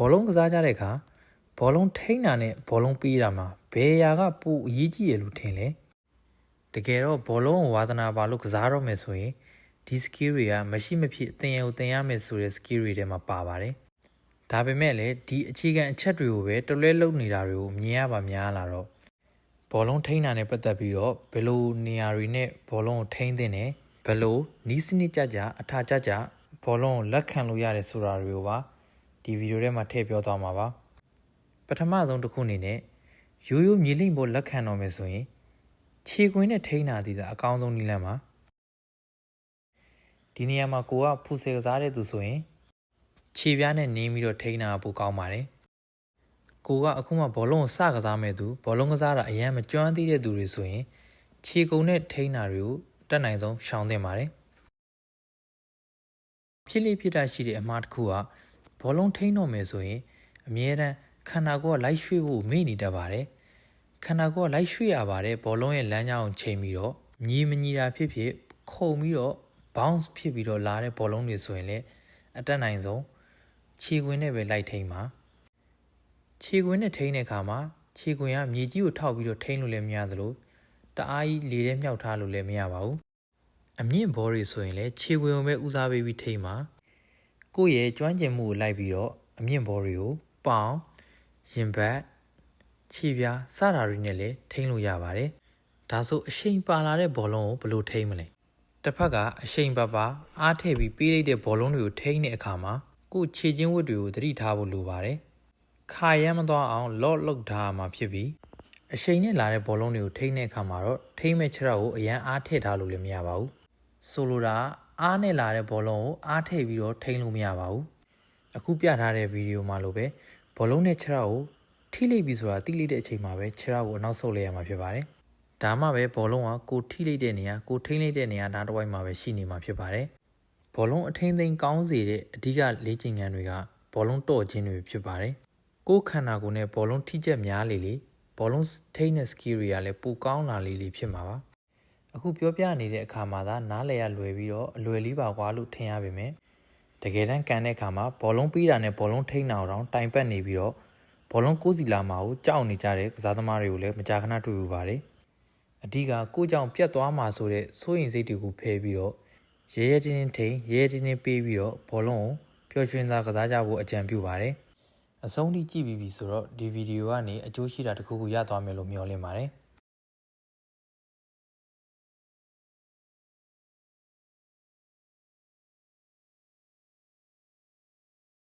ဘောလုံးကစားကြတဲ့အခါဘောလုံးထိန်းတာနဲ့ဘောလုံးပေးတာမှာဘယ်အရာကပိုအရေးကြီးရလို့ထင်လဲတကယ်တော့ဘောလုံးကိုဝါသနာပါလို့ကစားတော့မယ်ဆိုရင်ဒီ skill တွေကမရှိမဖြစ်အသင်ရုံသင်ရမယ်ဆိုတဲ့ skill တွေထဲမှာပါပါတယ်ဒါပေမဲ့လည်းဒီအခြေခံအချက်တွေကိုပဲတလွဲလုပ်နေတာတွေကိုမြင်ရပါများလာတော့ဘောလုံးထိန်းတာနဲ့ပတ်သက်ပြီးတော့ဘယ်လိုနေရာတွေနဲ့ဘောလုံးကိုထိန်းသင့်တယ်ဘယ်လိုနီးစနစ်ကြကြအထာကြကြဘောလုံးကိုလက်ခံလို့ရတယ်ဆိုတာတွေကိုပါ ဒီဗီဒီယိုထဲမှာထည့်ပြောသွားမှာပါပထမဆုံးတစ်ခုအနေနဲ့ရိုးရိုးမြေလိမ့်ဖို့လက်ခံတော့မယ်ဆိုရင်ခြေခွင်းနဲ့ထိန်းတာဒီသာအကောင်းဆုံးနည်းလမ်းပါဒီနေရာမှာကိုကဖူဆယ်ကစားတဲ့သူဆိုရင်ခြေပြားနဲ့နင်းပြီးတော့ထိန်းတာပိုကောင်းပါတယ်ကိုကအခုမှဘောလုံးကိုစကစားမဲ့သူဘောလုံးကစားတာအရင်မကျွမ်းသေးတဲ့သူတွေဆိုရင်ခြေကုံနဲ့ထိန်းတာတွေကိုတက်နိုင်ဆုံးရှောင်သင့်ပါတယ်ဖြစ်လိဖြစ်တာရှိတဲ့အမှားတစ်ခုက ဘောလုံးထိန်းတော့မယ်ဆိုရင်အမြဲတမ်းခန္ဓာကိုယ်ကလိုက်ရွှေ့ဖို့မေ့နေတတ်ပါတယ်ခန္ဓာကိုယ်ကလိုက်ရွှေ့ရပါတယ်ဘောလုံးရဲ့လမ်းကြောင်းကိုချိန်ပြီးတော့ညီမညီတာဖြစ်ဖြစ်ခုံပြီးတော့ bounce ဖြစ်ပြီးတော့လာတဲ့ဘောလုံးတွေဆိုရင်လည်းအတက်နိုင်ဆုံးခြေခွင်းနဲ့ပဲလိုက်ထိန်ပါခြေခွင်းနဲ့ထိန်တဲ့အခါမှာခြေခွင်းကမြေကြီးကိုထောက်ပြီးတော့ထိန်လို့လည်းမရသလိုတအားကြီးလေထဲမြောက်ထားလို့လည်းမရပါဘူးအမြင့်ဘောတွေဆိုရင်လည်းခြေခွင်းကိုပဲဦးစားပေးပြီးထိန်ပါ ကိုယ့်ရဲ့ကျွမ်းကျင်မှုကိုလိုက်ပြီးတော့အမြင့်ဘောတွေကိုပေါင်ရင်ဘတ်ခြေပြားစတာတွေနဲ့လည်းထိန်းလို့ရပါတယ်။ဒါဆိုအရှိန်ပါလာတဲ့ဘောလုံးကိုဘယ်လိုထိန်းမလဲ။တစ်ဖက်ကအရှိန်ပါပါအားထည့်ပြီးပေးလိုက်တဲ့ဘောလုံးတွေကိုထိန်းတဲ့အခါမှာကိုယ်ခြေချင်းဝတ်တွေကိုသတိထားဖို့လိုပါတယ်။ခါရမ်းမသွားအောင်လော့လောက်ထားမှာဖြစ်ပြီးအရှိန်နဲ့လာတဲ့ဘောလုံးတွေကိုထိန်းတဲ့အခါမှာတော့ထိန်းမဲ့ခြေထောက်ကိုအရန်အားထည့်ထားလို့လည်းမရပါဘူး။ဆိုလိုတာ အားနဲ့လာတဲ့ဘောလုံးကိုအားထည့်ပြီးတော့ထိန်းလို့မရပါဘူး။အခုပြထားတဲ့ဗီဒီယိုမှာလိုပဲဘောလုံးနဲ့ခြေထောက်ကိုထိလိုက်ပြီဆိုတာတိလိုက်တဲ့အချိန်မှာပဲခြေထောက်ကိုအနောက်ဆုတ်လိုက်ရမှာဖြစ်ပါတယ်။ဒါမှပဲဘောလုံးကကိုထိလိုက်တဲ့နေရာကိုထိမ့်လိုက်တဲ့နေရာဒါတစ်ဝိုက်မှာပဲရှိနေမှာဖြစ်ပါတယ်။ဘောလုံးအထိမ့်သိမ်းကောင်းစေတဲ့အဓိကလေ့ကျင့်ခန်းတွေကဘောလုံးတော့ခြင်းတွေဖြစ်ပါတယ်။ကိုယ်ခန္ဓာကိုယ်နဲ့ဘောလုံးထိချက်များလေလေဘောလုံးထိန်းတဲ့ skill တွေကလည်းပိုကောင်းလာလေလေဖြစ်မှာပါ။ အခုပြောပြနေတဲ့အခါမှာသာနားလည်ရလွယ်ပြီးတော့အလွယ်လေးပါကွာလို့ထင်ရပါမယ်။တကယ်တမ်းကန်တဲ့အခါမှာဘောလုံးပြီးတာနဲ့ဘောလုံးထိန်းတာတော့တိုင်ပတ်နေပြီးတော့ဘောလုံးကိုးစီလာမှာကိုကြောက်နေကြတဲ့ကစားသမားတွေကိုလည်းမကြာခဏတွေ့ရပါတယ်။အဓိကကိုကြောင့်ပြတ်သွားမှာဆိုတဲ့စိုးရင်စိတ်တွေကိုဖယ်ပြီးတော့ရဲရဲတင်းတင်းထိန်ရဲရဲတင်းတင်းပေးပြီးတော့ဘောလုံးကိုပျော်ရွှင်စွာကစားကြဖို့အကြံပြုပါတယ်။အဆုံးထိကြည့်ပြီးပြီဆိုတော့ဒီဗီဒီယိုကနေအကျိုးရှိတာတခုခုရသွားမယ်လို့မျှော်လင့်ပါတယ်။